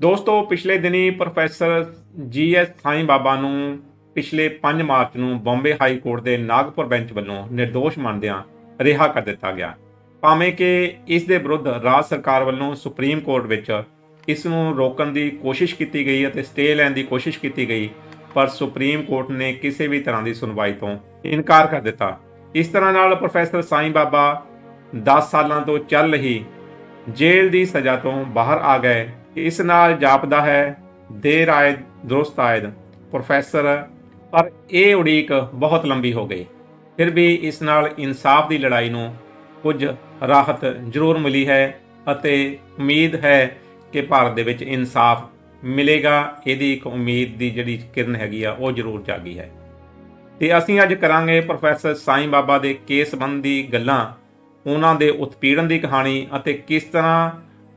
ਦੋਸਤੋ, ਪਿਛਲੇ ਦਿਨੀ ਪ੍ਰੋਫੈਸਰ ਜੀ ਜੀਐਸ ਸਾਈਂ ਬਾਬਾ ਨੂੰ ਪਿਛਲੇ 5 ਮਾਰਚ ਨੂੰ ਬੰਬੇ ਹਾਈ ਕੋਰਟ ਦੇ ਨਾਗਪੁਰ ਬੈਂਚ ਵੱਲੋਂ ਨਿਰਦੋਸ਼ ਮੰਨਦਿਆਂ ਰਿਹਾ ਕਰ ਦਿੱਤਾ ਗਿਆ। ਭਾਵੇਂ ਕਿ ਇਸ ਦੇ ਵਿਰੁੱਧ ਰਾਜ ਸਰਕਾਰ ਵੱਲੋਂ ਸੁਪਰੀਮ ਕੋਰਟ ਵਿੱਚ ਇਸ ਨੂੰ ਰੋਕਣ ਦੀ ਕੋਸ਼ਿਸ਼ ਕੀਤੀ ਗਈ ਅਤੇ ਸਟੇ ਲੈਣ ਦੀ ਕੋਸ਼ਿਸ਼ ਕੀਤੀ ਗਈ, ਪਰ ਸੁਪਰੀਮ ਕੋਰਟ ਨੇ ਕਿਸੇ ਵੀ ਤਰ੍ਹਾਂ ਦੀ ਸੁਣਵਾਈ ਤੋਂ ਇਨਕਾਰ ਕਰ ਦਿੱਤਾ। ਇਸ ਤਰ੍ਹਾਂ ਨਾਲ ਪ੍ਰੋਫੈਸਰ ਸਾਈਂ ਬਾਬਾ 10 ਸਾਲਾਂ ਤੋਂ ਚੱਲ ਰਹੀ ਜੇਲ੍ਹ ਦੀ ਸਜ਼ਾ ਤੋਂ ਬਾਹਰ ਆ ਗਏ। ਇਸ ਨਾਲ ਜਾਪਦਾ ਹੈ ਦੇਰ ਆਏ ਦੁਰਸਤ ਆਇਦ, ਪ੍ਰੋਫੈਸਰ। ਪਰ ਇਹ ਉਡੀਕ ਬਹੁਤ ਲੰਬੀ ਹੋ ਗਈ। ਫਿਰ ਵੀ ਇਸ ਨਾਲ ਇਨਸਾਫ ਦੀ ਲੜਾਈ ਨੂੰ ਕੁਝ ਰਾਹਤ ਜ਼ਰੂਰ ਮਿਲੀ ਹੈ ਅਤੇ ਉਮੀਦ ਹੈ ਕਿ ਭਾਰਤ ਦੇ ਵਿੱਚ ਇਨਸਾਫ ਮਿਲੇਗਾ। ਇਹਦੀ ਇੱਕ ਉਮੀਦ ਦੀ ਜਿਹੜੀ ਕਿਰਨ ਹੈਗੀ ਆ, ਉਹ ਜ਼ਰੂਰ ਜਾਗੀ ਹੈ। ਤੇ ਅਸੀਂ ਅੱਜ ਕਰਾਂਗੇ ਪ੍ਰੋਫੈਸਰ ਸਾਈਂ ਬਾਬਾ ਦੇ ਕੇਸ ਸੰਬੰਧੀ ਗੱਲਾਂ, ਉਹਨਾਂ ਦੇ ਉਤਪੀੜਨ ਦੀ ਕਹਾਣੀ ਅਤੇ ਕਿਸ ਤਰ੍ਹਾਂ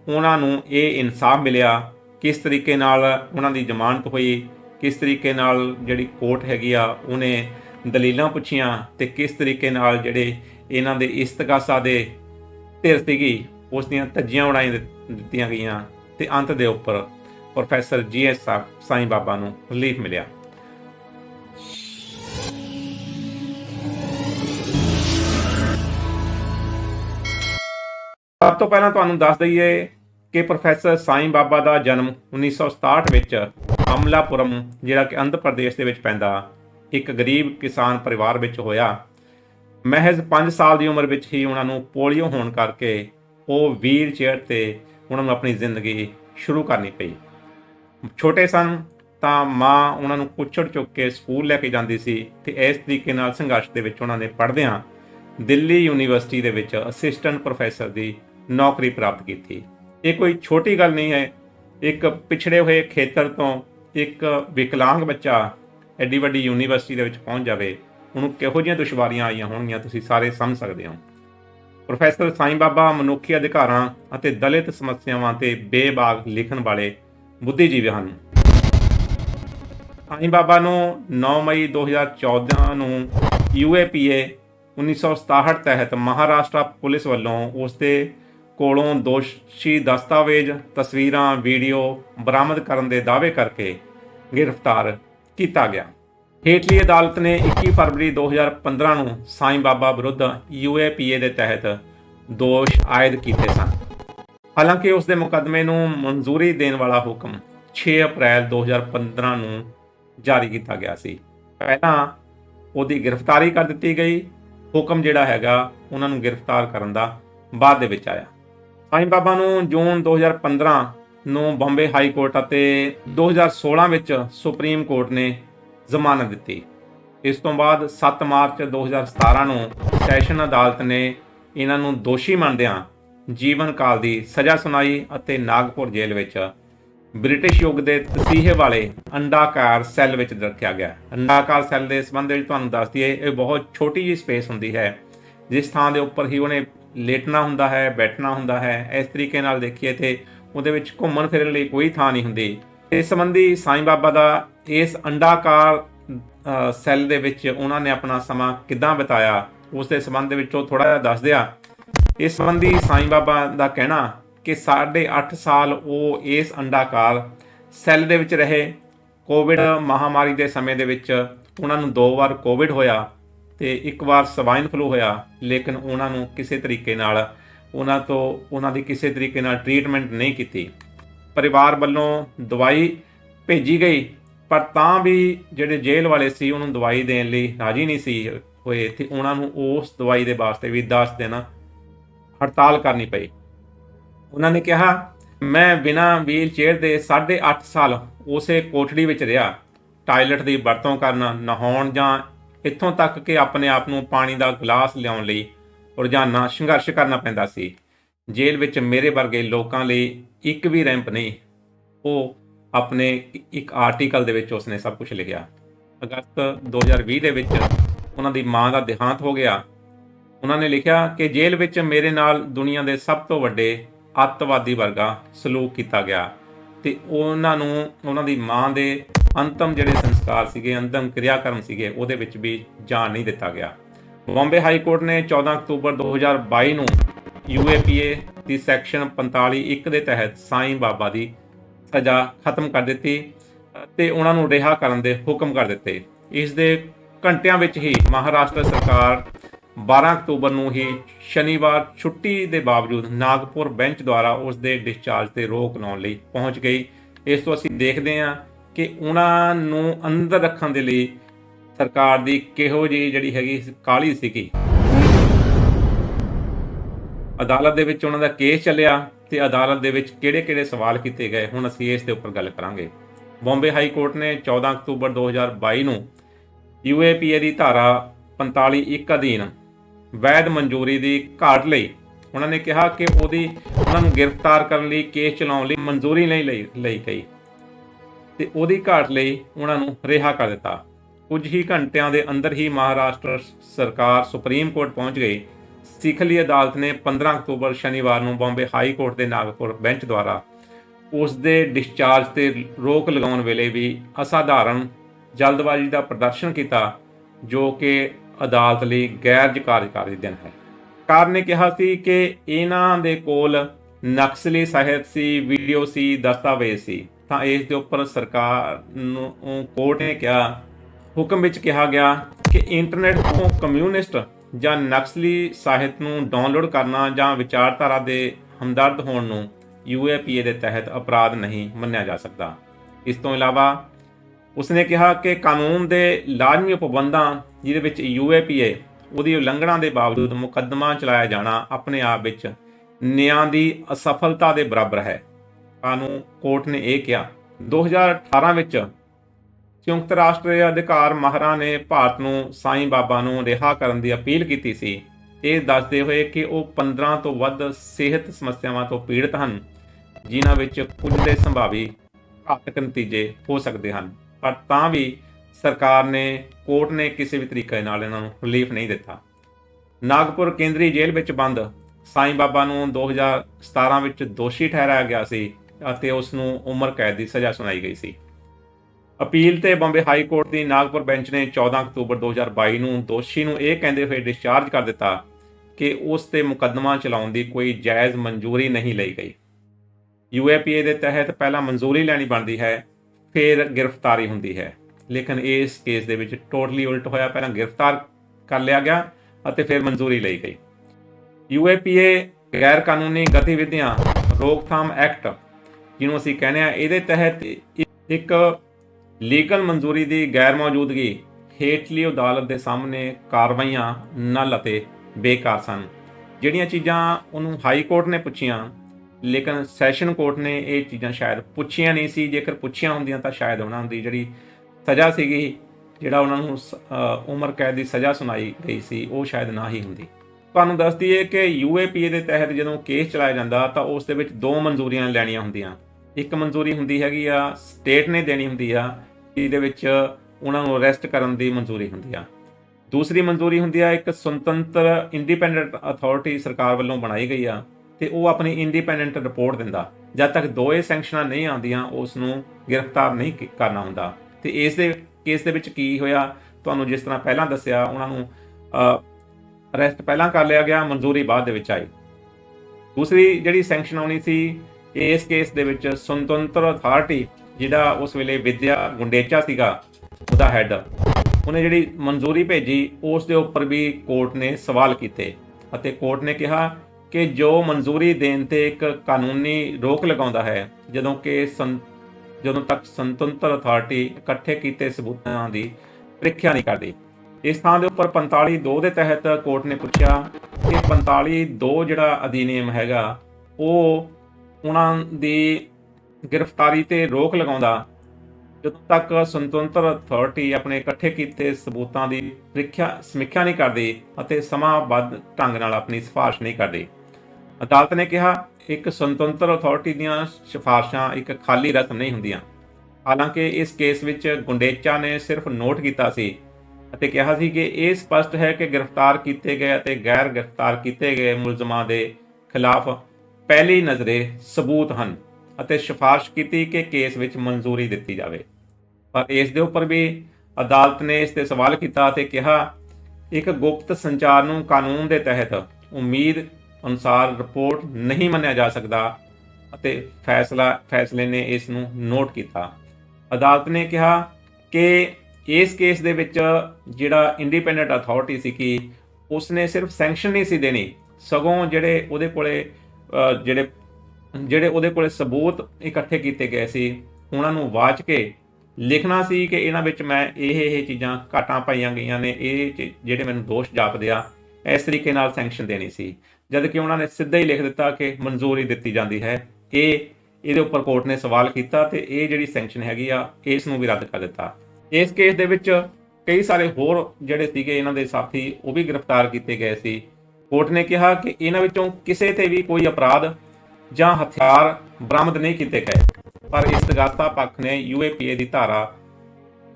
ਉਹਨਾਂ ਨੂੰ ਇਹ ਇਨਸਾਫ ਮਿਲਿਆ ਕਿਸ ਤਰੀਕੇ ਨਾਲ ਉਹਨਾਂ ਦੀ ਜ਼ਮਾਨਤ ਹੋਈ, ਕਿਸ ਤਰੀਕੇ ਨਾਲ ਜਿਹੜੀ ਕੋਰਟ ਹੈਗੀ ਆ ਉਹਨੇ ਦਲੀਲਾਂ ਪੁੱਛੀਆਂ ਤੇ ਕਿਸ ਤਰੀਕੇ ਨਾਲ ਜਿਹੜੇ ਇਹਨਾਂ ਦੇ ਇਸਤਗਾਸਾ ਦੇ ਧਿਰ ਸੀਗੀ, ਉਸ ਦੀਆਂ ਧੱਜੀਆਂ ਉਡਾਈ ਦਿੱਤੀਆਂ ਗਈਆਂ ਤੇ ਅੰਤ ਦੇ ਉੱਪਰ ਪ੍ਰੋਫੈਸਰ ਜੀ ਜੀਐਸ ਸਾਈਂ ਬਾਬਾ ਨੂੰ ਰਿਲੀਫ ਮਿਲਿਆ। ਸਭ ਤੋਂ ਪਹਿਲਾਂ ਤੁਹਾਨੂੰ ਦੱਸ ਦਈਏ ਕਿ ਪ੍ਰੋਫੈਸਰ ਸਾਈਂ ਬਾਬਾ ਦਾ ਜਨਮ 1967 ਵਿੱਚ ਅਮਲਾਪੁਰਮ, ਜਿਹੜਾ ਕਿ ਅੰਧ ਪ੍ਰਦੇਸ਼ ਦੇ ਵਿੱਚ ਪੈਂਦਾ, ਇੱਕ ਗਰੀਬ ਕਿਸਾਨ ਪਰਿਵਾਰ ਵਿੱਚ ਹੋਇਆ। ਮਹਿਜ਼ 5 ਸਾਲ ਦੀ ਉਮਰ ਵਿੱਚ ਹੀ ਉਹਨਾਂ ਨੂੰ ਪੋਲੀਓ ਹੋਣ ਕਰਕੇ ਉਹ ਵੀਲ ਚੇਅਰ ਤੇ ਉਹਨਾਂ ਨੂੰ ਆਪਣੀ ਜ਼ਿੰਦਗੀ ਸ਼ੁਰੂ ਕਰਨੀ ਪਈ। ਛੋਟੇ ਸਨ ਤਾਂ ਮਾਂ ਉਹਨਾਂ ਨੂੰ ਕੁੱਛੜ ਚੁੱਕ ਕੇ ਸਕੂਲ ਲੈ ਕੇ ਜਾਂਦੀ ਸੀ ਤੇ ਇਸ ਤਰੀਕੇ ਨਾਲ ਸੰਘਰਸ਼ ਦੇ ਵਿੱਚ ਉਹਨਾਂ ਨੇ ਪੜ੍ਹਦਿਆਂ ਦਿੱਲੀ ਯੂਨੀਵਰਸਿਟੀ ਦੇ ਵਿੱਚ ਅਸਿਸਟੈਂਟ ਪ੍ਰੋਫੈਸਰ ਦੀ ਨੌਕਰੀ ਪ੍ਰਾਪਤ ਕੀਤੀ। ਇਹ ਕੋਈ ਛੋਟੀ ਗੱਲ ਨਹੀਂ ਹੈ। ਇੱਕ ਪਿਛੜੇ ਹੋਏ ਖੇਤਰ ਤੋਂ ਇੱਕ ਵਿਕਲਾਂਗ ਬੱਚਾ ਐਡੀ ਵੱਡੀ ਯੂਨੀਵਰਸਿਟੀ ਦੇ ਵਿੱਚ ਪਹੁੰਚ ਜਾਵੇ, ਉਹਨੂੰ ਕਿਹੋ ਜਿਹੀਆਂ ਦੁਸ਼ਵਾਰੀਆਂ ਆਈਆਂ ਹੋਣਗੀਆਂ ਤੁਸੀਂ ਸਾਰੇ ਸਮਝ ਸਕਦੇ ਹੋ। ਪ੍ਰੋਫੈਸਰ ਸਾਈਂ ਬਾਬਾ ਮਨੁੱਖੀ ਅਧਿਕਾਰਾਂ ਅਤੇ ਦਲਿਤ ਸਮੱਸਿਆਵਾਂ ਤੇ ਬੇਬਾਗ ਲਿਖਣ ਵਾਲੇ ਬੁੱਧੀਜੀਵੀ ਹਨ। ਸਾਈਂ ਬਾਬਾ ਨੂੰ 9 ਮਈ 2014 ਨੂੰ ਯੂਏਪੀਏ 1967 ਤਹਿਤ ਮਹਾਰਾਸ਼ਟਰ ਪੁਲਿਸ ਵੱਲੋਂ ਉਸ ਦੇ ਕੋਲੋਂ ਦੋਸ਼ੀ ਦਸਤਾਵੇਜ਼, ਤਸਵੀਰਾਂ, ਵੀਡੀਓ ਬਰਾਮਦ ਕਰਨ ਦੇ ਦਾਅਵੇ ਕਰਕੇ ਗ੍ਰਿਫਤਾਰ ਕੀਤਾ ਗਿਆ। ਹੇਠਲੀ ਅਦਾਲਤ ਨੇ 21 ਫਰਵਰੀ 2015 ਨੂੰ ਸਾਈਂ ਬਾਬਾ ਵਿਰੁੱਧ ਯੂਏਪੀਏ ਦੇ ਤਹਿਤ ਦੋਸ਼ ਆਇਦ ਕੀਤੇ ਸਨ। ਹਾਲਾਂਕਿ ਉਸ ਦੇ ਮੁਕੱਦਮੇ ਨੂੰ ਮਨਜ਼ੂਰੀ ਦੇਣ ਵਾਲਾ ਹੁਕਮ 6 ਅਪ੍ਰੈਲ 2015 ਨੂੰ ਜਾਰੀ ਕੀਤਾ ਗਿਆ ਸੀ। ਪਹਿਲਾਂ ਉਹਦੀ ਗ੍ਰਿਫਤਾਰੀ ਕਰ ਦਿੱਤੀ ਗਈ। ਹੁਕਮ ਜਿਹੜਾ ਹੈਗਾ, ਉਹਨਾਂ ਨੂੰ ਗ੍ਰਿਫਤਾਰ ਕਰਨ ਦਾ ਬਾਅਦ ਦੇ ਵਿੱਚ ਆਇਆ। ਸਾਈਂ ਬਾਬਾ ਨੂੰ ਜੂਨ 2015 ਨੂੰ ਬੰਬੇ ਹਾਈ ਕੋਰਟ ਅਤੇ 2016 ਵਿੱਚ ਸੁਪਰੀਮ ਕੋਰਟ ਨੇ ਜ਼ਮਾਨਤ ਦਿੱਤੀ। ਇਸ ਤੋਂ ਬਾਅਦ 7 ਮਾਰਚ 2017 ਨੂੰ ਸੈਸ਼ਨ ਅਦਾਲਤ ਨੇ ਇਹਨਾਂ ਨੂੰ ਦੋਸ਼ੀ ਮੰਨਦਿਆਂ ਜੀਵਨ ਕਾਲ ਦੀ ਸਜ਼ਾ ਸੁਣਾਈ ਅਤੇ ਨਾਗਪੁਰ ਜੇਲ੍ਹ ਵਿੱਚ ਬ੍ਰਿਟਿਸ਼ ਯੁੱਗ ਦੇ ਤਸੀਹੇ ਵਾਲੇ ਅੰਡਾਕਾਰ ਸੈੱਲ ਵਿੱਚ ਰੱਖਿਆ ਗਿਆ। ਅੰਡਾਕਾਰ ਸੈੱਲ ਦੇ ਸੰਬੰਧ ਵਿੱਚ ਤੁਹਾਨੂੰ ਦੱਸ ਦਈਏ, ਇਹ ਬਹੁਤ ਛੋਟੀ ਜਿਹੀ ਸਪੇਸ ਹੁੰਦੀ ਹੈ, ਜਿਸ ਥਾਂ ਦੇ ਉੱਪਰ ਹੀ ਉਹਨੇ ਲੇਟਣਾ ਹੁੰਦਾ ਹੈ, ਬੈਠਣਾ ਹੁੰਦਾ ਹੈ, ਇਸ ਤਰੀਕੇ ਨਾਲ ਦੇਖੀਏ ਤੇ ਉਹਦੇ ਵਿੱਚ ਘੁੰਮਣ ਫਿਰਨ ਲਈ ਕੋਈ ਥਾਂ ਨਹੀਂ ਹੁੰਦੀ। ਇਸ ਸੰਬੰਧੀ ਸਾਈਂ ਬਾਬਾ ਦਾ ਇਸ ਅੰਡਾਕਾਰ ਸੈੱਲ ਦੇ ਵਿੱਚ ਉਹਨਾਂ ਨੇ ਆਪਣਾ ਸਮਾਂ ਕਿੱਦਾਂ ਬਿਤਾਇਆ, ਉਸ ਦੇ ਸੰਬੰਧ ਦੇ ਵਿੱਚੋਂ ਥੋੜਾ ਜਿਹਾ ਦੱਸ ਦਿਆ। ਇਸ ਸੰਬੰਧੀ ਸਾਈਂ ਬਾਬਾ ਦਾ ਕਹਿਣਾ ਕਿ 8.5 ਸਾਲ ਉਹ ਇਸ ਅੰਡਾਕਾਰ ਸੈੱਲ ਦੇ ਵਿੱਚ ਰਹੇ। ਕੋਵਿਡ ਮਹਾਮਾਰੀ ਦੇ ਸਮੇਂ ਦੇ ਵਿੱਚ ਉਹਨਾਂ ਨੂੰ ਦੋ ਵਾਰ ਕੋਵਿਡ ਹੋਇਆ। ਤੇ ਇੱਕ ਵਾਰ ਸਵਾਈਨ ਫਲੂ ਹੋਇਆ, ਲੇਕਿਨ ਉਹਨਾਂ ਨੂੰ ਕਿਸੇ ਤਰੀਕੇ ਨਾਲ, ਉਹਨਾਂ ਤੋਂ, ਉਹਨਾਂ ਦੀ ਕਿਸੇ ਤਰੀਕੇ ਨਾਲ ਟ੍ਰੀਟਮੈਂਟ ਨਹੀਂ ਕੀਤੀ। ਪਰਿਵਾਰ ਵੱਲੋਂ ਦਵਾਈ ਭੇਜੀ ਗਈ, ਪਰ ਤਾਂ ਵੀ ਜਿਹੜੇ ਜੇਲ੍ਹ ਵਾਲੇ ਸੀ, ਉਹਨੂੰ ਦਵਾਈ ਦੇਣ ਲਈ ਰਾਜੀ ਨਹੀਂ ਸੀ ਹੋਏ, ਤੇ ਉਹਨਾਂ ਨੂੰ ਉਸ ਦਵਾਈ ਦੇ ਵਾਸਤੇ ਵੀ 10 ਦਿਨ ਹੜਤਾਲ ਕਰਨੀ ਪਈ। ਉਹਨਾਂ ਨੇ ਕਿਹਾ, ਮੈਂ ਬਿਨਾਂ ਵੀਲ ਚੇਅਰ ਦੇ 8.5 ਸਾਲ ਉਸੇ ਕੋਠੜੀ ਵਿੱਚ ਰਿਹਾ। ਟਾਇਲਟ ਦੀ ਵਰਤੋਂ ਕਰਨ, ਨਹਾਉਣ ਜਾਂ ਇੱਥੋਂ ਤੱਕ ਕਿ ਆਪਣੇ ਆਪ ਨੂੰ ਪਾਣੀ ਦਾ ਗਲਾਸ ਲਿਆਉਣ ਲਈ ਰੋਜ਼ਾਨਾ ਸੰਘਰਸ਼ ਕਰਨਾ ਪੈਂਦਾ ਸੀ। ਜੇਲ੍ਹ ਵਿੱਚ ਮੇਰੇ ਵਰਗੇ ਲੋਕਾਂ ਲਈ ਇੱਕ ਵੀ ਰੈਂਪ ਨਹੀਂ, ਉਹ ਆਪਣੇ ਇੱਕ ਆਰਟੀਕਲ ਦੇ ਵਿੱਚ ਉਸਨੇ ਸਭ ਕੁਝ ਲਿਖਿਆ। ਅਗਸਤ 2020 ਦੇ ਵਿੱਚ ਉਹਨਾਂ ਦੀ ਮਾਂ ਦਾ ਦੇਹਾਂਤ ਹੋ ਗਿਆ। ਉਹਨਾਂ ਨੇ ਲਿਖਿਆ ਕਿ ਜੇਲ੍ਹ ਵਿੱਚ ਮੇਰੇ ਨਾਲ ਦੁਨੀਆ ਦੇ ਸਭ ਤੋਂ ਵੱਡੇ ਅੱਤਵਾਦੀ ਵਰਗਾ ਸਲੂਕ ਕੀਤਾ ਗਿਆ। ਤੇ ਉਹਨਾਂ ਨੂੰ, ਉਹਨਾਂ ਦੀ ਮਾਂ ਦੇ ਅੰਤਮ ਜਿਹੜੇ ਸੰਸਕਾਰ ਸੀਗੇ, ਅੰਤਮ ਕਿਰਿਆਕਰਮ ਸੀਗੇ, ਉਹਦੇ ਵਿੱਚ ਵੀ ਜਾਣ ਨਹੀਂ ਦਿੱਤਾ ਗਿਆ। ਬੰਬੇ ਹਾਈ ਕੋਰਟ ਨੇ 14 ਅਕਤੂਬਰ 2022 ਨੂੰ ਯੂਏਪੀਏ ਦੀ ਸੈਕਸ਼ਨ 45 1 ਦੇ ਤਹਿਤ ਸਾਈਂ ਬਾਬਾ ਦੀ ਸਜ਼ਾ ਖਤਮ ਕਰ ਦਿੱਤੀ ਤੇ ਉਹਨਾਂ ਨੂੰ ਰਿਹਾ ਕਰਨ ਦੇ ਹੁਕਮ ਕਰ ਦਿੱਤੇ। ਇਸ ਦੇ ਘੰਟਿਆਂ ਵਿੱਚ ਹੀ ਮਹਾਰਾਸ਼ਟਰ ਸਰਕਾਰ 12 ਅਕਤੂਬਰ ਨੂੰ ਹੀ ਸ਼ਨੀਵਾਰ ਛੁੱਟੀ ਦੇ ਬਾਵਜੂਦ ਨਾਗਪੁਰ ਬੈਂਚ ਦੁਆਰਾ ਉਸ ਦੇ ਡਿਸਚਾਰਜ ਤੇ ਰੋਕ ਲਾਉਣ ਲਈ ਪਹੁੰਚ ਗਈ। ਇਸ ਤੋਂ ਅਸੀਂ ਦੇਖਦੇ ਹਾਂ ਕਿ ਉਹਨਾਂ ਨੂੰ ਅੰਦਰ ਰੱਖਣ ਦੇ ਲਈ ਸਰਕਾਰ ਦੀ ਕਿਹੋ ਜਿਹੀ ਜਿਹੜੀ ਹੈਗੀ ਕਾਲੀ ਸੀਗੀ। ਅਦਾਲਤ ਦੇ ਵਿੱਚ ਉਹਨਾਂ ਦਾ ਕੇਸ ਚੱਲਿਆ ਤੇ ਅਦਾਲਤ ਦੇ ਵਿੱਚ ਕਿਹੜੇ-ਕਿਹੜੇ ਸਵਾਲ ਕੀਤੇ ਗਏ, ਹੁਣ ਅਸੀਂ ਇਸ ਦੇ ਉੱਪਰ ਗੱਲ ਕਰਾਂਗੇ। ਬੰਬੇ ਹਾਈ ਕੋਰਟ ਨੇ 14 ਅਕਤੂਬਰ 2022 ਨੂੰ ਯੂਏਪੀਏ ਦੀ ਧਾਰਾ 45(1) ਅਧੀਨ ਵੈਧ ਮਨਜ਼ੂਰੀ ਦੀ ਘਾਟ ਲਈ ਉਹਨਾਂ ਨੇ ਕਿਹਾ ਕਿ ਉਹਦੀ ਉਹਨਾਂ ਨੂੰ ਗ੍ਰਿਫਤਾਰ ਕਰਨ ਲਈ, ਕੇਸ ਚਲਾਉਣ ਲਈ ਮਨਜ਼ੂਰੀ ਨਹੀਂ ਲਈ ਲਈ ਗਈ। ਤੇ ਉਹਦੀ ਘਾਟ ਲਈ ਉਹਨਾਂ ਨੂੰ ਰਿਹਾ ਕਰ ਦਿੱਤਾ। ਕੁਝ ਹੀ ਘੰਟਿਆਂ ਦੇ ਅੰਦਰ ਹੀ ਮਹਾਰਾਸ਼ਟਰ ਸਰਕਾਰ ਸੁਪਰੀਮ ਕੋਰਟ ਪਹੁੰਚ ਗਈ। ਸਿਖਲੀ ਅਦਾਲਤ ਨੇ 15 ਅਕਤੂਬਰ ਸ਼ਨੀਵਾਰ ਨੂੰ ਬੰਬੇ ਹਾਈ ਕੋਰਟ ਦੇ ਨਾਗਪੁਰ ਬੈਂਚ ਦੁਆਰਾ ਉਸ ਦੇ ਡਿਸਚਾਰਜ ਤੇ ਰੋਕ ਲਗਾਉਣ ਵੇਲੇ ਵੀ ਅਸਾਧਾਰਨ ਜਲਦਬਾਜ਼ੀ ਦਾ ਪ੍ਰਦਰਸ਼ਨ ਕੀਤਾ, ਜੋ ਕਿ ਅਦਾਲਤ ਲਈ ਗੈਰ ਕਾਰਜਕਾਰੀ ਦਿਨ ਹੈ। ਕਾਰ ਨੇ ਕਿਹਾ ਸੀ ਕਿ ਇਹਨਾਂ ਦੇ ਕੋਲ ਨਕਸਲੀ ਸਾਹਿਤ ਸੀ, ਵੀਡੀਓ ਸੀ, ਦਸਤਾਵੇਜ਼ ਸੀ। ਤਾਂ ਇਸ ਦੇ ਉੱਪਰ ਸਰਕਾਰ ਨੂੰ ਕੋਰਟ ਨੇ ਕਿਹਾ, ਹੁਕਮ ਵਿੱਚ ਕਿਹਾ ਗਿਆ ਕਿ ਇੰਟਰਨੈਟ ਤੋਂ ਕਮਿਊਨਿਸਟ ਜਾਂ ਨਕਸਲੀ ਸਾਹਿਤ ਨੂੰ ਡਾਊਨਲੋਡ ਕਰਨਾ ਜਾਂ ਵਿਚਾਰਧਾਰਾ ਦੇ ਹਮਦਰਦ ਹੋਣ ਨੂੰ ਯੂਏਪੀਏ ਦੇ ਤਹਿਤ ਅਪਰਾਧ ਨਹੀਂ ਮੰਨਿਆ ਜਾ ਸਕਦਾ। ਇਸ ਤੋਂ ਇਲਾਵਾ ਉਸਨੇ ਕਿਹਾ ਕਿ ਕਾਨੂੰਨ ਦੇ ਲਾਜ਼ਮੀ ਪਾਬੰਦਾਂ ਜਿਹਦੇ ਵਿੱਚ ਯੂਏਪੀਏ ਉਹਦੀ ਉਲੰਘਣਾ ਦੇ ਬਾਵਜੂਦ ਮੁਕੱਦਮਾ ਚਲਾਇਆ ਜਾਣਾ ਆਪਣੇ ਆਪ ਵਿੱਚ ਨਿਆਂ ਦੀ ਅਸਫਲਤਾ ਦੇ ਬਰਾਬਰ ਹੈ। ਕਾਨੂੰਨ ਕੋਰਟ ਨੇ ਇਹ ਕਿਹਾ 2018 ਵਿੱਚ ਸੰਯੁਕਤ ਰਾਸ਼ਟਰ ਅਧਿਕਾਰ ਮਾਹਰਾਂ ਨੇ ਭਾਰਤ ਨੂੰ ਸਾਈਂ ਬਾਬਾ ਨੂੰ ਰਿਹਾ ਕਰਨ ਦੀ ਅਪੀਲ ਕੀਤੀ ਸੀ। ਇਹ ਦੱਸਦੇ ਹੋਏ ਕਿ ਉਹ 15 ਤੋਂ ਵੱਧ ਸਿਹਤ ਸਮੱਸਿਆਵਾਂ ਤੋਂ ਪੀੜਤ ਹਨ, ਜਿਨ੍ਹਾਂ ਵਿੱਚ ਕੁਝ ਦੇ ਸੰਭਾਵੀ ਘਾਤਕ ਨਤੀਜੇ ਹੋ ਸਕਦੇ ਹਨ। ਪਰ ਤਾਂ ਵੀ ਸਰਕਾਰ ਨੇ, ਕੋਰਟ ਨੇ ਕਿਸੇ ਵੀ ਤਰੀਕੇ ਨਾਲ ਇਹਨਾਂ ਨੂੰ ਰਿਲੀਫ ਨਹੀਂ ਦਿੱਤਾ। ਨਾਗਪੁਰ ਕੇਂਦਰੀ ਜੇਲ੍ਹ ਵਿੱਚ ਬੰਦ, ਸਾਈਂ ਬਾਬਾ ਨੂੰ 2017 ਵਿੱਚ ਦੋਸ਼ੀ ਠਹਿਰਾਇਆ ਗਿਆ ਸੀ ਅਤੇ ਉਸ ਨੂੰ ਉਮਰ ਕੈਦ ਦੀ ਸਜ਼ਾ ਸੁਣਾਈ ਗਈ ਸੀ। ਅਪੀਲ ਤੇ ਬੰਬੇ ਹਾਈ ਕੋਰਟ ਦੀ ਨਾਗਪੁਰ ਬੈਂਚ ਨੇ 14 ਅਕਤੂਬਰ 2022 ਨੂੰ ਦੋਸ਼ੀ ਨੂੰ ਇਹ ਕਹਿੰਦੇ ਹੋਏ ਡਿਸਚਾਰਜ ਕਰ ਦਿੱਤਾ ਕਿ ਉਸ ਤੇ ਮੁਕੱਦਮਾ ਚਲਾਉਣ ਦੀ ਕੋਈ ਜਾਇਜ਼ ਮਨਜ਼ੂਰੀ ਨਹੀਂ ਲਈ ਗਈ। ਯੂਏਪੀਏ ਦੇ ਤਹਿਤ ਪਹਿਲਾਂ ਮਨਜ਼ੂਰੀ ਲੈਣੀ ਬਣਦੀ ਹੈ ਫਿਰ ਗ੍ਰਿਫਤਾਰੀ ਹੁੰਦੀ ਹੈ। ਲੇਕਿਨ ਇਸ ਕੇਸ ਦੇ ਵਿੱਚ ਟੋਟਲੀ ਉਲਟ ਹੋਇਆ, ਪਹਿਲਾਂ ਗ੍ਰਿਫਤਾਰ ਕਰ ਲਿਆ ਗਿਆ ਅਤੇ ਫਿਰ ਮਨਜ਼ੂਰੀ ਲਈ ਗਈ। ਯੂਏਪੀਏ ਗੈਰ ਕਾਨੂੰਨੀ ਗਤੀਵਿਧੀਆਂ ਰੋਕਥਾਮ ਐਕਟ, ਜਿਹਨੂੰ ਅਸੀਂ ਕਹਿੰਦੇ ਆ ਇਹਦੇ ਤਹਿਤ ਇੱਕ ਲੀਗਲ ਮਨਜ਼ੂਰੀ ਦੀ ਗੈਰ ਮੌਜੂਦਗੀ ਹੇਠਲੀ ਅਦਾਲਤ ਦੇ ਸਾਹਮਣੇ ਕਾਰਵਾਈਆਂ ਨਲ ਅਤੇ ਬੇਕਾਰ ਸਨ। ਜਿਹੜੀਆਂ ਚੀਜ਼ਾਂ ਉਹਨੂੰ ਹਾਈ ਕੋਰਟ ਨੇ ਪੁੱਛੀਆਂ ਲੇਕਿਨ ਸੈਸ਼ਨ ਕੋਰਟ ਨੇ ਇਹ ਚੀਜ਼ਾਂ ਸ਼ਾਇਦ ਪੁੱਛੀਆਂ ਨਹੀਂ ਸੀ। ਜੇਕਰ ਪੁੱਛੀਆਂ ਹੁੰਦੀਆਂ ਤਾਂ ਸ਼ਾਇਦ ਉਹਨਾਂ ਦੀ ਜਿਹੜੀ ਸਜ਼ਾ ਸੀਗੀ, ਜਿਹੜਾ ਉਹਨਾਂ ਨੂੰ ਉਮਰ ਕੈਦ ਦੀ ਸਜ਼ਾ ਸੁਣਾਈ ਗਈ ਸੀ, ਉਹ ਸ਼ਾਇਦ ਨਾ ਹੀ ਹੁੰਦੀ। ਤੁਹਾਨੂੰ ਦੱਸ ਦਈਏ ਕਿ ਯੂਏਪੀਏ ਦੇ ਤਹਿਤ ਜਦੋਂ ਕੇਸ ਚਲਾਇਆ ਜਾਂਦਾ ਤਾਂ ਉਸ ਦੇ ਵਿੱਚ ਦੋ ਮਨਜ਼ੂਰੀਆਂ ਲੈਣੀਆਂ ਹੁੰਦੀਆਂ। ਇੱਕ ਮਨਜ਼ੂਰੀ ਹੁੰਦੀ ਹੈਗੀ ਆ, ਸਟੇਟ ਨੇ ਦੇਣੀ ਹੁੰਦੀ ਆ, ਜਿਹਦੇ ਵਿੱਚ ਉਹਨਾਂ ਨੂੰ ਅਰੈਸਟ ਕਰਨ ਦੀ ਮਨਜ਼ੂਰੀ ਹੁੰਦੀ ਆ। ਦੂਸਰੀ ਮਨਜ਼ੂਰੀ ਹੁੰਦੀ ਆ, ਇੱਕ ਸੁਤੰਤਰ, ਇੰਡੀਪੈਂਡੈਂਟ ਅਥਾਰਟੀ ਸਰਕਾਰ ਵੱਲੋਂ ਬਣਾਈ ਗਈ ਆ। ਤੇ ਉਹ ਆਪਣੀ ਇੰਡੀਪੈਂਡੈਂਟ ਰਿਪੋਰਟ ਦਿੰਦਾ। ਜਦ ਤੱਕ ਦੋਏ ਸੈਂਕਸ਼ਨਾਂ ਨਹੀਂ ਆਉਂਦੀਆਂ ਉਸ ਨੂੰ ਗ੍ਰਿਫਤਾਰ ਨਹੀਂ ਕਰਨਾ ਹੁੰਦਾ। ਤੇ ਇਸ ਦੇ, ਕੇਸ ਦੇ ਵਿੱਚ ਕੀ ਹੋਇਆ? ਤੁਹਾਨੂੰ ਜਿਸ ਤਰ੍ਹਾਂ ਪਹਿਲਾਂ ਦੱਸਿਆ, ਉਹਨਾਂ ਨੂੰ ਅਰੈਸਟ ਪਹਿਲਾਂ ਕਰ ਲਿਆ ਗਿਆ, ਮਨਜ਼ੂਰੀ ਬਾਅਦ ਦੇ ਵਿੱਚ ਆਈ। ਦੂਸਰੀ ਜਿਹੜੀ ਸੈਂਕਸ਼ਨ ਆਉਣੀ ਸੀ, ਇਸ ਕੇਸ ਦੇ ਵਿੱਚ ਸੁਤੰਤਰ ਅਥਾਰਟੀ ਜਿਹੜਾ ਉਸ ਵੇਲੇ ਵਿਦਿਆ ਗੁੰਡੇਚਾ ਸੀਗਾ, ਉਹਦਾ ਹੈੱਡ ਉਹਨੇ ਜਿਹੜੀ ਮਨਜ਼ੂਰੀ ਭੇਜੀ, ਉਸ ਦੇ ਉੱਪਰ ਵੀ ਕੋਰਟ ਨੇ ਸਵਾਲ ਕੀਤੇ। ਅਤੇ ਕੋਰਟ ਨੇ ਕਿਹਾ ਕਿ ਜੋ ਮਨਜ਼ੂਰੀ ਦੇਣ ਤੇ ਇੱਕ ਕਾਨੂੰਨੀ ਰੋਕ ਲਗਾਉਂਦਾ ਹੈ, ਜਦੋਂ ਕਿ ਜਦੋਂ ਤੱਕ ਸੁਤੰਤਰ ਅਥਾਰਟੀ ਇਕੱਠੇ ਕੀਤੇ ਸਬੂਤਾਂ ਦੀ ਪ੍ਰੀਖਿਆ ਨਹੀਂ ਕਰਦੀ। ਇਸ ਥਾਂ ਦੇ ਉੱਪਰ 45.2 ਦੇ ਤਹਿਤ ਕੋਰਟ ਨੇ ਪੁੱਛਿਆ ਕਿ 45.2 ਜਿਹੜਾ ਅਧੀਨਿਯਮ ਹੈਗਾ, ਉਹ ਉਹਨਾਂ ਦੀ ਗ੍ਰਿਫਤਾਰੀ ਤੇ ਰੋਕ ਲਗਾਉਂਦਾ, ਜਦੋਂ ਤੱਕ ਸੁਤੰਤਰ ਅਥਾਰਟੀ ਆਪਣੇ ਇਕੱਠੇ ਕੀਤੇ ਸਬੂਤਾਂ ਦੀ ਪ੍ਰੀਖਿਆ ਸਮੀਖਿਆ ਨਹੀਂ ਕਰਦੀ ਅਤੇ ਸਮਾਂਬੱਧ ਢੰਗ ਨਾਲ ਆਪਣੀ ਸਿਫਾਰਿਸ਼ ਨਹੀਂ ਕਰਦੀ। ਅਦਾਲਤ ਨੇ ਕਿਹਾ, ਇੱਕ ਸੁਤੰਤਰ ਅਥਾਰਟੀ ਦੀਆਂ ਸਿਫਾਰਸ਼ਾਂ ਇੱਕ ਖਾਲੀ ਰਕਮ ਨਹੀਂ ਹੁੰਦੀਆਂ। ਹਾਲਾਂਕਿ ਇਸ ਕੇਸ ਵਿੱਚ ਗੁੰਡੇਚਾ ਨੇ ਸਿਰਫ ਨੋਟ ਕੀਤਾ ਸੀ ਅਤੇ ਕਿਹਾ ਸੀ ਕਿ ਇਹ ਸਪਸ਼ਟ ਹੈ ਕਿ ਗ੍ਰਿਫਤਾਰ ਕੀਤੇ ਗਏ ਅਤੇ ਗੈਰ ਗ੍ਰਿਫਤਾਰ ਕੀਤੇ ਗਏ ਮੁਲਜ਼ਮਾਂ ਦੇ ਖਿਲਾਫ ਪਹਿਲੀ ਨਜ਼ਰੇ ਸਬੂਤ ਹਨ ਅਤੇ ਸਿਫਾਰਿਸ਼ ਕੀਤੀ ਕਿ ਕੇਸ ਵਿੱਚ ਮਨਜ਼ੂਰੀ ਦਿੱਤੀ ਜਾਵੇ। ਪਰ ਇਸ ਦੇ ਉੱਪਰ ਵੀ ਅਦਾਲਤ ਨੇ ਇਸ ਤੇ ਸਵਾਲ ਕੀਤਾ ਅਤੇ ਕਿਹਾ, ਇੱਕ ਗੁਪਤ ਸੰਚਾਰ ਨੂੰ ਕਾਨੂੰਨ ਦੇ ਤਹਿਤ ਉਮੀਦ ਅਨੁਸਾਰ ਰਿਪੋਰਟ ਨਹੀਂ ਮੰਨਿਆ ਜਾ ਸਕਦਾ ਅਤੇ ਫੈਸਲਾ, ਫੈਸਲੇ ਨੇ ਇਸ ਨੂੰ ਨੋਟ ਕੀਤਾ। ਅਦਾਲਤ ਨੇ ਕਿਹਾ ਕਿ ਇਸ ਕੇਸ ਦੇ ਵਿੱਚ ਜਿਹੜਾ ਇੰਡੀਪੈਂਡੈਂਟ ਅਥਾਰਟੀ ਸੀ ਕਿ ਉਸਨੇ ਸਿਰਫ ਸੈਂਕਸ਼ਨ ਨਹੀਂ ਸੀ ਦੇਣੀ। ਸਗੋਂ ਜਿਹੜੇ ਉਹਦੇ ਕੋਲੇ ਜਿਹੜੇ ਜਿਹੜੇ ਉਹਦੇ ਕੋਲੇ ਸਬੂਤ ਇਕੱਠੇ ਕੀਤੇ ਗਏ ਸੀ, ਉਹਨਾਂ ਨੂੰ ਵਾਚ ਕੇ ਲਿਖਣਾ ਸੀ ਕਿ ਇਹਨਾਂ ਵਿੱਚ ਮੈਂ ਇਹ ਇਹ ਚੀਜ਼ਾਂ ਘਾਟਾਂ ਪਾਈਆਂ ਗਈਆਂ ਨੇ, ਇਹ ਚ- ਜਿਹੜੇ ਮੈਨੂੰ ਦੋਸ਼ ਜਾਪਦੇ ਆ, ਇਸ ਤਰੀਕੇ ਨਾਲ ਸੈਂਕਸ਼ਨ ਦੇਣੀ ਸੀ। ਜਦ ਕਿ ਉਹਨਾਂ ਨੇ ਸਿੱਧਾ ਹੀ ਲਿਖ ਦਿੱਤਾ ਕਿ ਮਨਜ਼ੂਰੀ ਦਿੱਤੀ ਜਾਂਦੀ ਹੈ ਇਹ ਇਹਦੇ ਉੱਪਰ ਕੋਰਟ ਨੇ ਸਵਾਲ ਕੀਤਾ ਤੇ ਇਹ ਜਿਹੜੀ ਸੈਂਕਸ਼ਨ ਹੈਗੀ ਆ ਇਸ ਨੂੰ ਵੀ ਰੱਦ ਕਰ ਦਿੱਤਾ। ਇਸ ਕੇਸ ਦੇ ਵਿੱਚ ਕਈ ਸਾਰੇ ਹੋਰ ਜਿਹੜੇ ਸੀਗੇ, ਇਹਨਾਂ ਦੇ ਸਾਥੀ, ਉਹ ਵੀ ਗ੍ਰਿਫਤਾਰ ਕੀਤੇ ਗਏ ਸੀ। ਕੋਰਟ ਨੇ ਕਿਹਾ ਕਿ ਇਹਨਾਂ ਵਿੱਚੋਂ ਕਿਸੇ ਤੇ ਵੀ ਕੋਈ ਅਪਰਾਧ ਜਾਂ ਹਥਿਆਰ ਬਰਾਮਦ ਨਹੀਂ ਕੀਤੇ ਗਏ। ਪਰ ਇਸਤਗਾਤਾ ਪੱਖ ਨੇ ਯੂਏਪੀਏ ਦੀ ਧਾਰਾ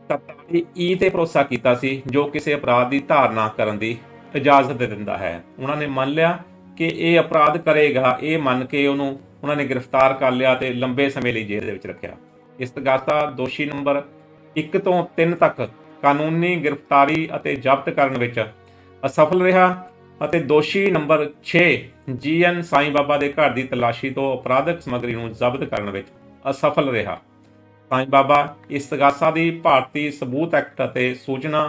47 ਈ ਤੇ ਭਰੋਸਾ ਕੀਤਾ ਸੀ, ਜੋ ਕਿਸੇ ਅਪਰਾਧ ਦੀ ਧਾਰਨਾ ਕਰਨ ਦੀ ਇਜਾਜ਼ਤ ਦਿੰਦਾ ਹੈ। ਉਹਨਾਂ ਨੇ ਮੰਨ ਲਿਆ ਕਿ ਇਹ ਅਪਰਾਧ ਕਰੇਗਾ, ਇਹ ਮੰਨ ਕੇ ਉਹਨੂੰ, ਉਹਨਾਂ ਨੇ ਗ੍ਰਿਫਤਾਰ ਕਰ ਲਿਆ ਤੇ ਲੰਬੇ ਸਮੇਂ ਲਈ ਜੇਲ੍ਹ ਦੇ ਵਿੱਚ ਰੱਖਿਆ। ਇਸਤਗਾਤਾ ਦੋਸ਼ੀ ਨੰਬਰ 1 ਤੋਂ 3 ਤੱਕ ਕਾਨੂੰਨੀ ਗ੍ਰਿਫਤਾਰੀ ਅਤੇ ਜ਼ਬਤ ਕਰਨ ਵਿੱਚ ਅਸਫਲ ਰਿਹਾ ਅਤੇ ਦੋਸ਼ੀ ਨੰਬਰ 6 ਜੀਐਨ ਸਾਈਂ ਬਾਬਾ ਦੇ ਘਰ ਦੀ ਤਲਾਸ਼ੀ ਤੋਂ ਅਪਰਾਧਕ ਸਮੱਗਰੀ ਨੂੰ ਜ਼ਬਤ ਕਰਨ ਵਿੱਚ ਅਸਫਲ ਰਿਹਾ। ਸਾਈਂ ਬਾਬਾ ਇਸਤਗਾਸਾ ਦੀ ਭਾਰਤੀ ਸਬੂਤ ਐਕਟ ਅਤੇ ਸੂਚਨਾ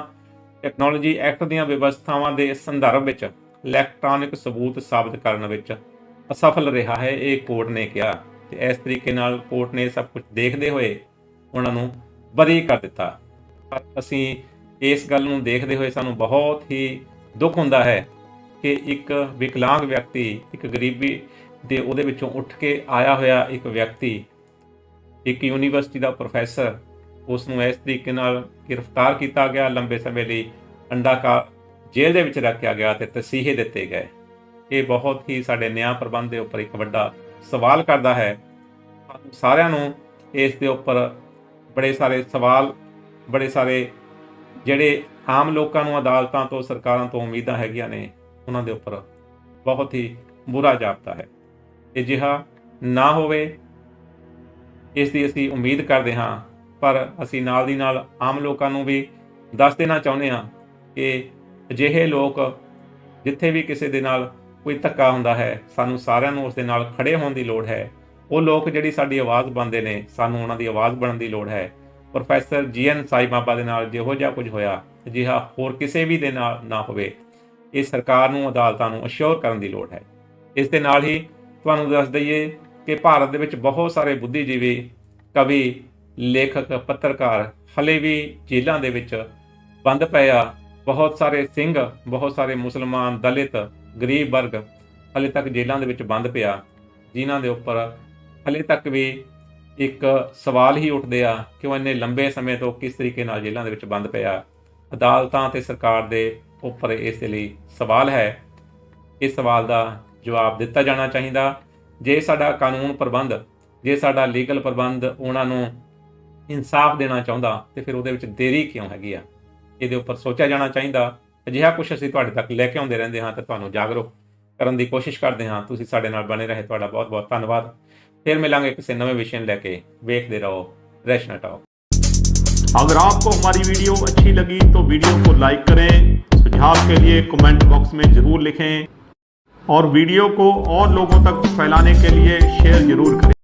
ਟੈਕਨੋਲੋਜੀ ਐਕਟ ਦੀਆਂ ਵਿਵਸਥਾਵਾਂ ਦੇ ਸੰਦਰਭ ਵਿੱਚ ਇਲੈਕਟ੍ਰੋਨਿਕ ਸਬੂਤ ਸਾਬਤ ਕਰਨ ਵਿੱਚ ਅਸਫਲ ਰਿਹਾ ਹੈ, ਇਹ ਕੋਰਟ ਨੇ ਕਿਹਾ। ਤੇ ਇਸ ਤਰੀਕੇ ਨਾਲ ਕੋਰਟ ਨੇ ਸਭ ਕੁਝ ਦੇਖਦੇ ਹੋਏ ਉਹਨਾਂ ਨੂੰ ਬਰੀ ਕਰ ਦਿੱਤਾ। ਪਰ ਅਸੀਂ ਇਸ ਗੱਲ ਨੂੰ ਦੇਖਦੇ ਹੋਏ ਸਾਨੂੰ ਬਹੁਤ ਹੀ ਦੁੱਖ ਹੁੰਦਾ ਹੈ ਕਿ ਇੱਕ ਵਿਕਲਾਂਗ ਵਿਅਕਤੀ, ਇੱਕ ਗਰੀਬੀ ਦੇ ਉਹਦੇ ਵਿੱਚੋਂ ਉੱਠ ਕੇ ਆਇਆ ਹੋਇਆ ਇੱਕ ਵਿਅਕਤੀ, ਇੱਕ ਯੂਨੀਵਰਸਿਟੀ ਦਾ ਪ੍ਰੋਫੈਸਰ ਉਸ ਨੂੰ ਇਸ ਤਰੀਕੇ ਨਾਲ ਗ੍ਰਿਫਤਾਰ ਕੀਤਾ ਗਿਆ, ਲੰਬੇ ਸਮੇਂ ਲਈ ਅੰਡਾਕਾਰ ਜੇਲ੍ਹ ਦੇ ਵਿੱਚ ਰੱਖਿਆ ਗਿਆ ਤੇ ਤਸੀਹੇ ਦਿੱਤੇ ਗਏ। ਇਹ ਬਹੁਤ ਹੀ ਸਾਡੇ ਨਿਆਂ ਪ੍ਰਬੰਧ ਦੇ ਉੱਪਰ ਇੱਕ ਵੱਡਾ ਸਵਾਲ ਕਰਦਾ ਹੈ। ਸਾਰਿਆਂ ਨੂੰ ਇਸ ਦੇ ਉੱਪਰ ਬੜੇ ਸਾਰੇ ਸਵਾਲ, ਬੜੇ ਸਾਰੇ ਜਿਹੜੇ ਆਮ ਲੋਕਾਂ ਨੂੰ ਅਦਾਲਤਾਂ ਤੋਂ, ਸਰਕਾਰਾਂ ਤੋਂ ਉਮੀਦਾਂ ਹੈਗੀਆਂ ਨੇ, ਉਹਨਾਂ ਦੇ ਉੱਪਰ ਬਹੁਤ ਹੀ ਬੁਰਾ ਜਾਪਦਾ ਹੈ। ਇਹ ਜਿਹਾ ਨਾ ਹੋਵੇ, ਇਸ ਦੀ ਅਸੀਂ ਉਮੀਦ ਕਰਦੇ ਹਾਂ, ਪਰ ਅਸੀਂ ਨਾਲ ਦੀ ਨਾਲ ਆਮ ਲੋਕਾਂ ਨੂੰ ਵੀ ਦੱਸ ਦੇਣਾ ਚਾਹੁੰਦੇ ਹਾਂ ਕਿ ਅਜਿਹੇ ਲੋਕ ਜਿੱਥੇ ਵੀ ਕਿਸੇ ਦੇ ਨਾਲ ਕੋਈ ਧੱਕਾ ਹੁੰਦਾ ਹੈ, ਸਾਨੂੰ ਸਾਰਿਆਂ ਨੂੰ ਉਸ ਦੇ ਨਾਲ ਖੜੇ ਹੋਣ ਦੀ ਲੋੜ ਹੈ। ਉਹ ਲੋਕ ਜਿਹੜੀ ਸਾਡੀ ਆਵਾਜ਼ ਬਣਦੇ ਨੇ, ਸਾਨੂੰ ਉਹਨਾਂ ਦੀ ਆਵਾਜ਼ ਬਣਨ ਦੀ ਲੋੜ ਹੈ। ਪ੍ਰੋਫੈਸਰ ਜੀਐਨ ਸਾਈ ਬਾਬਾ ਦੇ ਨਾਲ ਜਿਹੋ ਜਿਹਾ ਕੁਝ ਹੋਇਆ, ਅਜਿਹਾ ਹੋਰ ਕਿਸੇ ਵੀ ਦੇ ਨਾਲ ਨਾ ਹੋਵੇ, ਇਹ ਸਰਕਾਰ ਨੂੰ, ਅਦਾਲਤਾਂ ਨੂੰ ਅਸ਼ੋਰ ਕਰਨ ਦੀ ਲੋੜ ਹੈ। ਇਸ ਦੇ ਨਾਲ ਹੀ ਤੁਹਾਨੂੰ ਦੱਸ ਦਈਏ ਕਿ ਭਾਰਤ ਦੇ ਵਿੱਚ ਬਹੁਤ ਸਾਰੇ ਬੁੱਧੀਜੀਵੀ, ਕਵੀ, ਲੇਖਕ, ਪੱਤਰਕਾਰ ਹਲੇ ਵੀ ਜੇਲ੍ਹਾਂ ਦੇ ਵਿੱਚ ਬੰਦ ਪਏ ਆ। ਬਹੁਤ ਸਾਰੇ ਸਿੰਘ, ਬਹੁਤ ਸਾਰੇ ਮੁਸਲਮਾਨ, ਦਲਿਤ, ਗਰੀਬ ਵਰਗ ਹਲੇ ਤੱਕ ਜੇਲ੍ਹਾਂ ਦੇ ਵਿੱਚ ਬੰਦ ਪਿਆ। ਜਿਨ੍ਹਾਂ ਦੇ ਉੱਪਰ ਹਲੇ ਤੱਕ ਵੀ ਇੱਕ ਸਵਾਲ ਹੀ ਉੱਠਦੇ ਆ ਕਿ ਉਹ ਇੰਨੇ ਲੰਬੇ ਸਮੇਂ ਤੋਂ ਕਿਸ ਤਰੀਕੇ ਨਾਲ ਜੇਲ੍ਹਾਂ ਦੇ ਵਿੱਚ ਬੰਦ ਪਿਆ? ਅਦਾਲਤਾਂ ਤੇ ਸਰਕਾਰ ਦੇ ਉੱਪਰ ਇਸ ਲਈ ਸਵਾਲ ਹੈ। ਇਸ ਸਵਾਲ ਦਾ ਜਵਾਬ ਦਿੱਤਾ ਜਾਣਾ ਚਾਹੀਦਾ। ਜੇ ਸਾਡਾ ਕਾਨੂੰਨ ਪ੍ਰਬੰਧ, ਜੇ ਸਾਡਾ ਲੀਗਲ ਪ੍ਰਬੰਧ ਉਹਨਾਂ ਨੂੰ ਇਨਸਾਫ ਦੇਣਾ ਚਾਹੁੰਦਾ, ਤੇ ਫਿਰ ਉਹਦੇ ਵਿੱਚ ਦੇਰੀ ਕਿਉਂ ਹੈਗੀ ਆ? ਇਹਦੇ ਉੱਪਰ ਸੋਚਿਆ ਜਾਣਾ ਚਾਹੀਦਾ ਅਜਿਹਾ ਕੁਝ ਅਸੀਂ ਤੁਹਾਡੇ ਤੱਕ ਲੈ ਕੇ ਆਉਂਦੇ ਰਹਿੰਦੇ ਹਾਂ ਤੇ ਤੁਹਾਨੂੰ ਜਾਗਰੂਕ ਕਰਨ ਦੀ ਕੋਸ਼ਿਸ਼ ਕਰਦੇ ਹਾਂ ਤੁਸੀਂ ਸਾਡੇ ਨਾਲ ਬਣੇ ਰਹੇ ਤੁਹਾਡਾ ਬਹੁਤ ਬਹੁਤ ਧੰਨਵਾਦ ਫਿਰ ਮਿਲਾਂਗੇ ਕਿਸੇ ਨਵੇਂ ਵਿਸ਼ੇ ਨੂੰ ਲੈ ਕੇ ਵੇਖਦੇ ਰਹੋ ਰੈਸ਼ਨਾ ਟਾਕ अगर आपको हमारी वीडियो अच्छी लगी तो वीडियो को लाइक करें सुझाव के लिए कमेंट बॉक्स में जरूर लिखें और वीडियो को और लोगों तक फैलाने के लिए शेयर जरूर करें